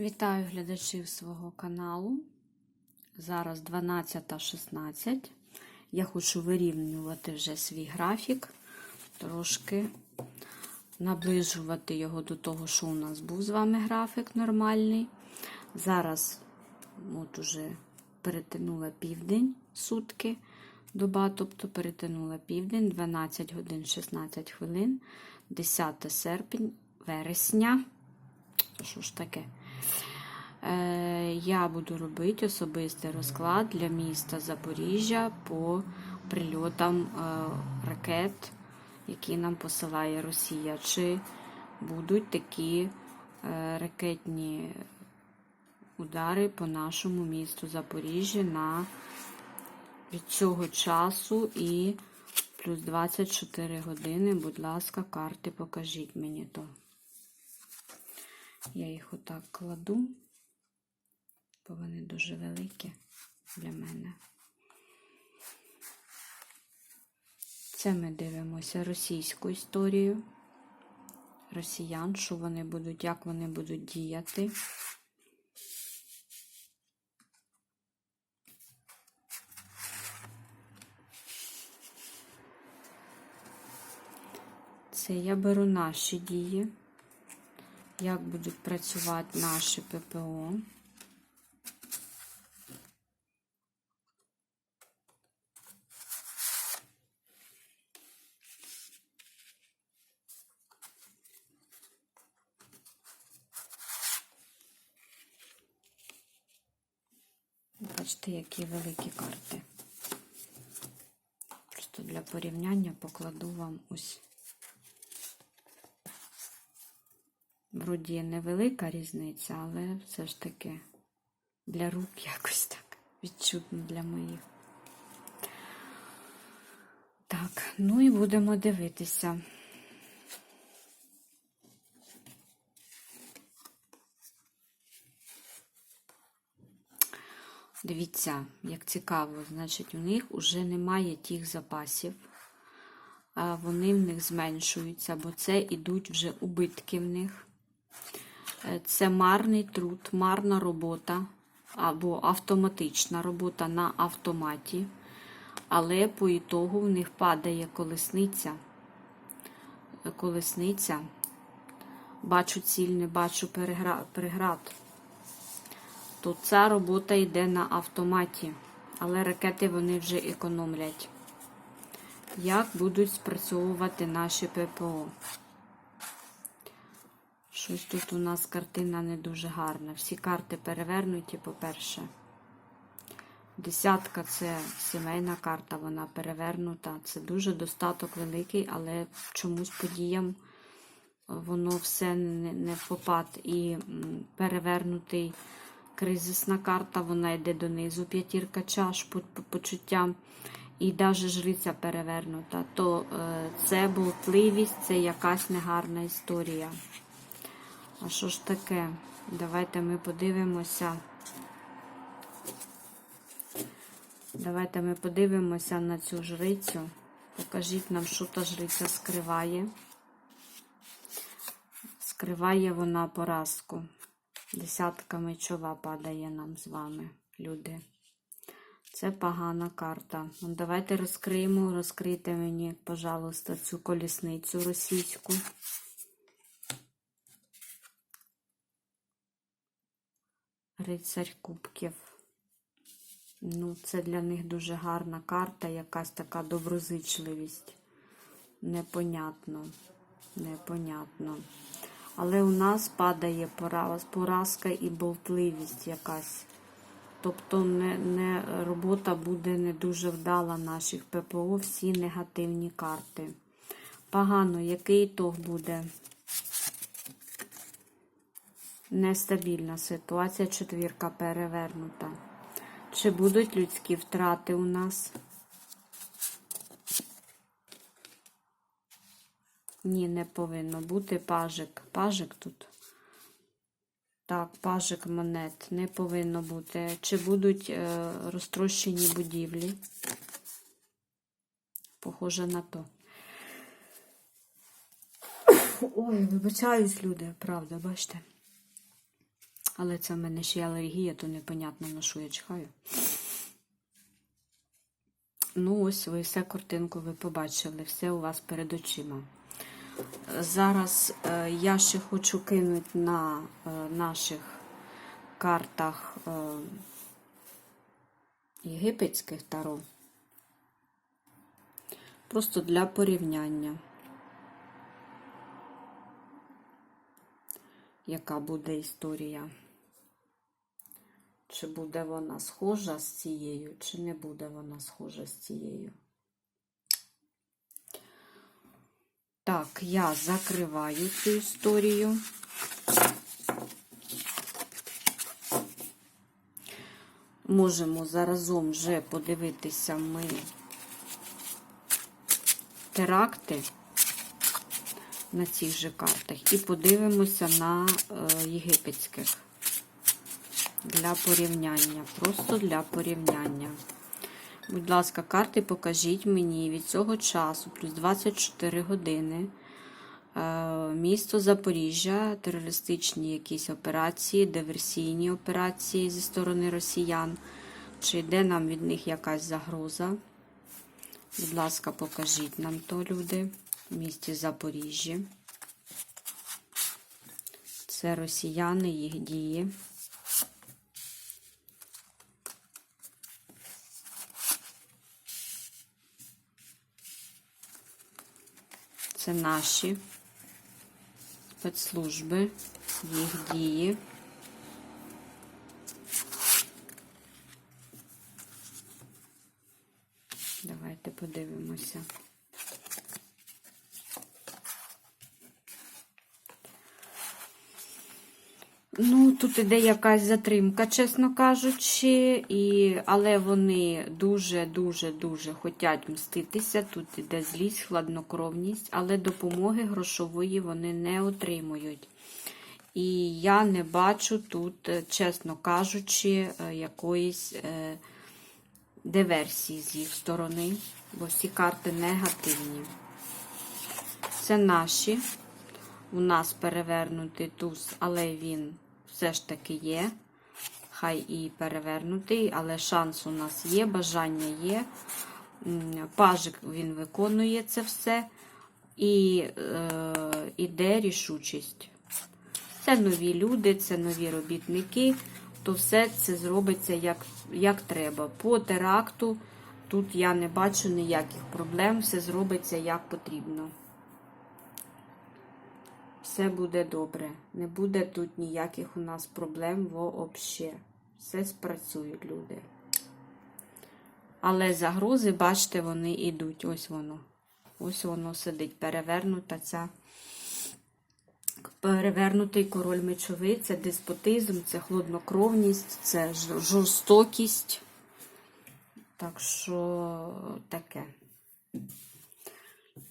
Вітаю глядачів свого каналу. Зараз 12.16. Я хочу вирівнювати вже свій графік, трошки наближувати його до того, що у нас був з вами графік нормальний. Зараз от уже перетинула південь сутки доба, тобто перетинула південь, 12 годин 16 хвилин, 10 серпень, вересня. Що ж таке? Е, Я буду робити особистий розклад для міста Запоріжжя по прильотам е, ракет, які нам посилає Росія. Чи будуть такі е, ракетні удари по нашому місту Запоріжжя на від цього часу і плюс 24 години. Будь ласка, карти покажіть мені то. Я їх отак кладу, бо вони дуже великі для мене. Це ми дивимося російську історію. Росіян, що вони будуть, як вони будуть діяти. Це я беру наші дії як будуть працювати наші ППО. Бачите, які великі карти. Просто для порівняння покладу вам ось. Вроді невелика різниця, але все ж таки для рук якось так відчутно для моїх. Так, ну і будемо дивитися. Дивіться, як цікаво, значить, у них вже немає тих запасів, а вони в них зменшуються, бо це ідуть вже убитки в них. Це марний труд, марна робота або автоматична робота на автоматі, але по ітогу в них падає колесниця. Колесниця. Бачу ціль, не бачу переград. То ця робота йде на автоматі, але ракети вони вже економлять. Як будуть спрацьовувати наші ППО? Щось тут у нас картина не дуже гарна. Всі карти перевернуті, по-перше. Десятка це сімейна карта, вона перевернута. Це дуже достаток великий, але чомусь подіям воно все не в попад. І перевернутий кризисна карта, вона йде донизу, п'ятірка чаш по почуттям. І навіть жриця перевернута. То е, це болтливість, це якась негарна історія. А що ж таке? Давайте ми подивимося. Давайте ми подивимося на цю жрицю. Покажіть нам, що та жриця скриває. Скриває вона поразку. Десятка мечова падає нам з вами, люди. Це погана карта. Ну, давайте розкриємо, розкрийте мені, пожалуйста, цю колісницю російську. Рицарь Кубків. Ну, це для них дуже гарна карта, якась така доброзичливість. Непонятно. Непонятно. Але у нас падає поразка і болтливість якась. Тобто не, не, робота буде не дуже вдала наших ППО, всі негативні карти. Погано, який ітог буде? Нестабільна ситуація, четвірка перевернута. Чи будуть людські втрати у нас? Ні, не повинно бути пажик. Пажик тут. Так, пажик монет не повинно бути. Чи будуть е, розтрощені будівлі? Похоже на то. Ой, вибачаюсь, люди, правда, бачите? Але це в мене ще алергія, то непонятно на що я чхаю. Ну, ось ви все картинку ви побачили, все у вас перед очима. Зараз е, я ще хочу кинути на е, наших картах е, єгипетських таро. Просто для порівняння. Яка буде історія? Чи буде вона схожа з цією, чи не буде вона схожа з цією? Так, я закриваю цю історію. Можемо заразом вже подивитися ми теракти на цих же картах і подивимося на е, єгипетських для порівняння. Просто для порівняння. Будь ласка, карти покажіть мені від цього часу, плюс 24 години. е, Місто Запоріжжя, терористичні якісь операції, диверсійні операції зі сторони росіян. Чи йде нам від них якась загроза? Будь ласка, покажіть нам то, люди, в місті Запоріжжя. Це росіяни, їх дії. Це наші спецслужби, їх дії. Давайте подивимося. Ну, тут іде якась затримка, чесно кажучи, і... але вони дуже-дуже-дуже хочуть мститися. Тут іде злість, хладнокровність, але допомоги грошової вони не отримують. І я не бачу тут, е, чесно кажучи, е, якоїсь е, диверсії з їх сторони, бо всі карти негативні. Це наші. У нас перевернутий туз, але він все ж таки є. Хай і перевернутий, але шанс у нас є, бажання є. Пажик він виконує це все. І е, рішучість. Це нові люди, це нові робітники, то все це зробиться як, як треба. По теракту тут я не бачу ніяких проблем, все зробиться як потрібно. Все буде добре. Не буде тут ніяких у нас проблем вообще. Все спрацюють люди. Але загрози, бачите, вони йдуть. Ось воно. Ось воно сидить. Перевернута ця. Перевернутий король мечовий це деспотизм, це хладнокровність, це жорстокість. Так що таке.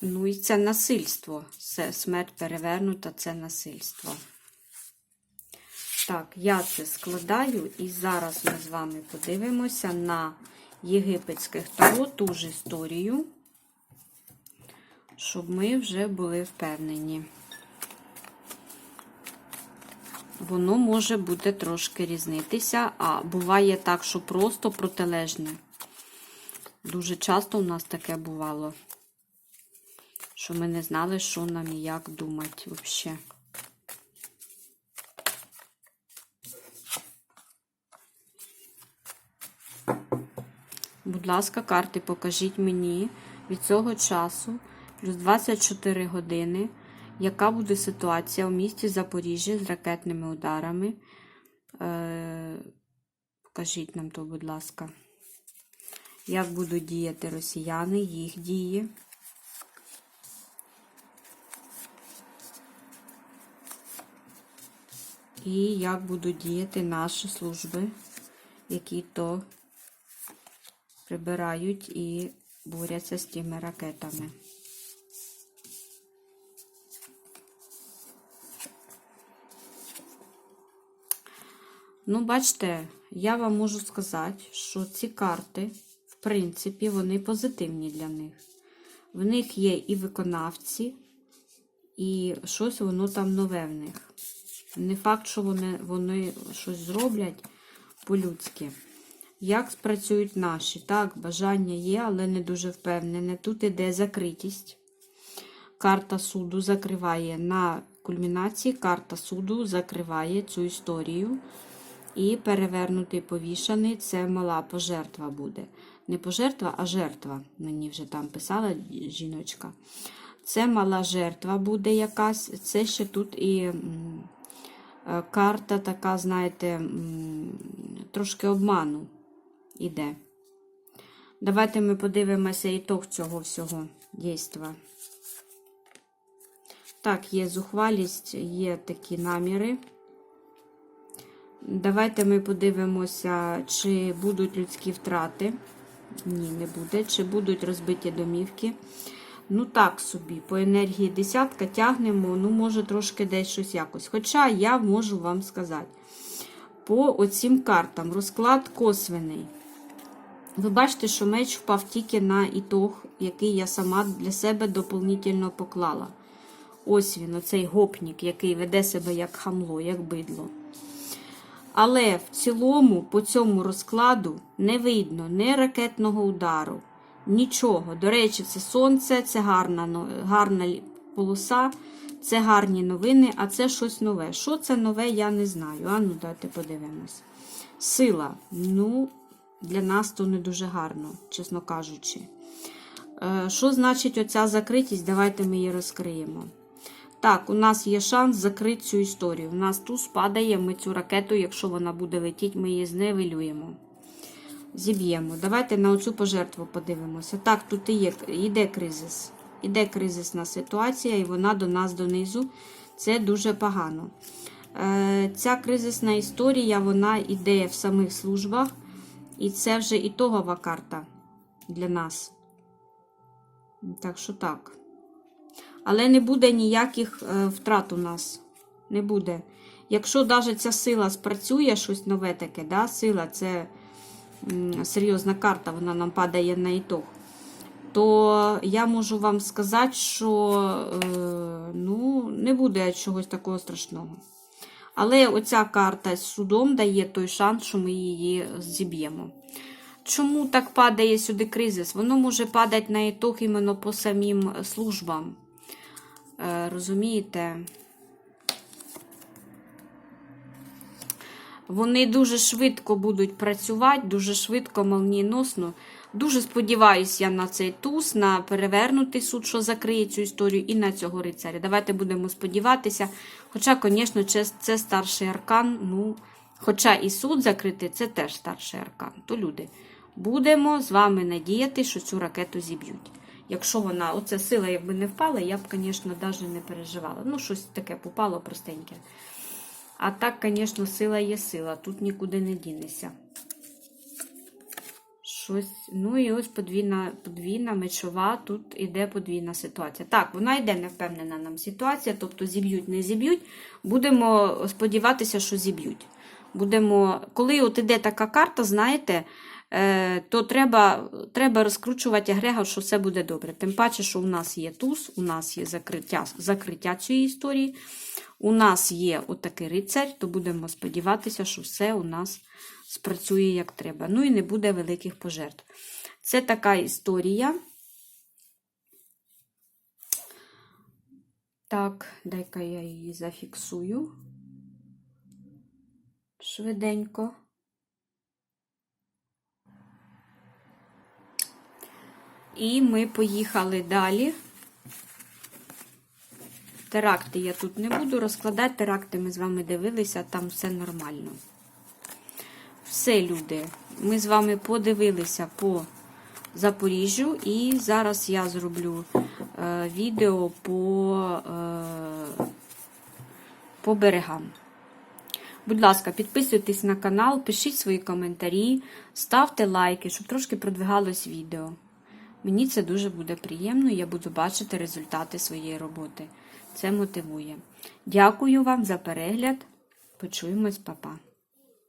Ну і це насильство. Це смерть перевернута, це насильство. Так, я це складаю, і зараз ми з вами подивимося на єгипетських таро ту ж історію, щоб ми вже були впевнені. Воно може бути трошки різнитися, а буває так, що просто протилежне. Дуже часто у нас таке бувало що ми не знали, що нам і як думати взагалі. Будь ласка, карти покажіть мені від цього часу, плюс 24 години, яка буде ситуація у місті Запоріжжя з ракетними ударами. Е, Покажіть нам то, будь ласка. Як будуть діяти росіяни, їх дії. І як будуть діяти наші служби, які то прибирають і борються з тими ракетами. Ну, бачите, я вам можу сказати, що ці карти, в принципі, вони позитивні для них. В них є і виконавці, і щось воно там нове в них. Не факт, що вони, вони щось зроблять по-людськи. Як спрацюють наші? Так, бажання є, але не дуже впевнене. Тут іде закритість. Карта суду закриває на кульмінації, карта суду закриває цю історію. І перевернутий повішаний це мала пожертва буде. Не пожертва, а жертва. Мені вже там писала жіночка. Це мала жертва буде якась. Це ще тут і карта така, знаєте, трошки обману іде. Давайте ми подивимося ітог цього всього дійства. Так, є зухвалість, є такі наміри. Давайте ми подивимося, чи будуть людські втрати. Ні, не буде. Чи будуть розбиті домівки. Ну, так собі, по енергії десятка тягнемо, ну, може, трошки десь щось якось. Хоча я можу вам сказати, по оцім картам розклад косвений. Ви бачите, що меч впав тільки на ітог, який я сама для себе доповнительно поклала. Ось він, оцей гопнік, який веде себе як хамло, як бидло. Але в цілому, по цьому розкладу, не видно ні ракетного удару, нічого. До речі, це сонце, це гарна, гарна полоса, це гарні новини, а це щось нове. Що це нове, я не знаю. А ну, давайте подивимось. Сила. Ну, для нас то не дуже гарно, чесно кажучи. Е, Що значить оця закритість? Давайте ми її розкриємо. Так, у нас є шанс закрити цю історію. У нас туз падає, ми цю ракету, якщо вона буде летіти, ми її зневелюємо. Зіб'ємо. Давайте на оцю пожертву подивимося. Так, тут і є, іде кризис. Іде кризисна ситуація, і вона до нас донизу. Це дуже погано. Е, Ця кризисна історія, вона іде в самих службах. І це вже ітогова карта для нас. Так що так. Але не буде ніяких е, втрат у нас. Не буде. Якщо навіть ця сила спрацює, щось нове таке, да? сила це серйозна карта, вона нам падає на ітог, то я можу вам сказати, що е, ну, не буде чогось такого страшного. Але оця карта з судом дає той шанс, що ми її зіб'ємо. Чому так падає сюди кризис? Воно може падати на ітог іменно по самим службам. Е, Розумієте? Вони дуже швидко будуть працювати, дуже швидко, молнієносно. Дуже сподіваюся на цей туз, на перевернутий суд, що закриє цю історію, і на цього рицаря. Давайте будемо сподіватися. Хоча, звісно, це старший аркан. Ну, Хоча і суд закритий, це теж старший аркан. То люди, будемо з вами надіяти, що цю ракету зіб'ють. Якщо вона, оця сила, якби не впала, я б, звісно, навіть не переживала. Ну, щось таке попало простеньке. А так, звісно, сила є сила, тут нікуди не дінеся. Щось, ну і ось подвійна, подвійна мечова, тут іде подвійна ситуація. Так, вона йде невпевнена нам ситуація, тобто зіб'ють, не зіб'ють. Будемо сподіватися, що зіб'ють. Будемо, коли от іде така карта, знаєте, то треба, треба розкручувати агрегат, що все буде добре. Тим паче, що у нас є туз, у нас є закриття, закриття цієї історії, у нас є отакий рицарь, то будемо сподіватися, що все у нас спрацює як треба. Ну і не буде великих пожертв. Це така історія. Так, дай-ка я її зафіксую швиденько. І ми поїхали далі. Теракти я тут не буду розкладати. Теракти ми з вами дивилися, там все нормально. Все, люди. Ми з вами подивилися по Запоріжжю, і зараз я зроблю е, відео по, е, по берегам. Будь ласка, підписуйтесь на канал, пишіть свої коментарі, ставте лайки, щоб трошки продвигалось відео. Мені це дуже буде приємно, я буду бачити результати своєї роботи. Це мотивує. Дякую вам за перегляд. Почуємось, папа.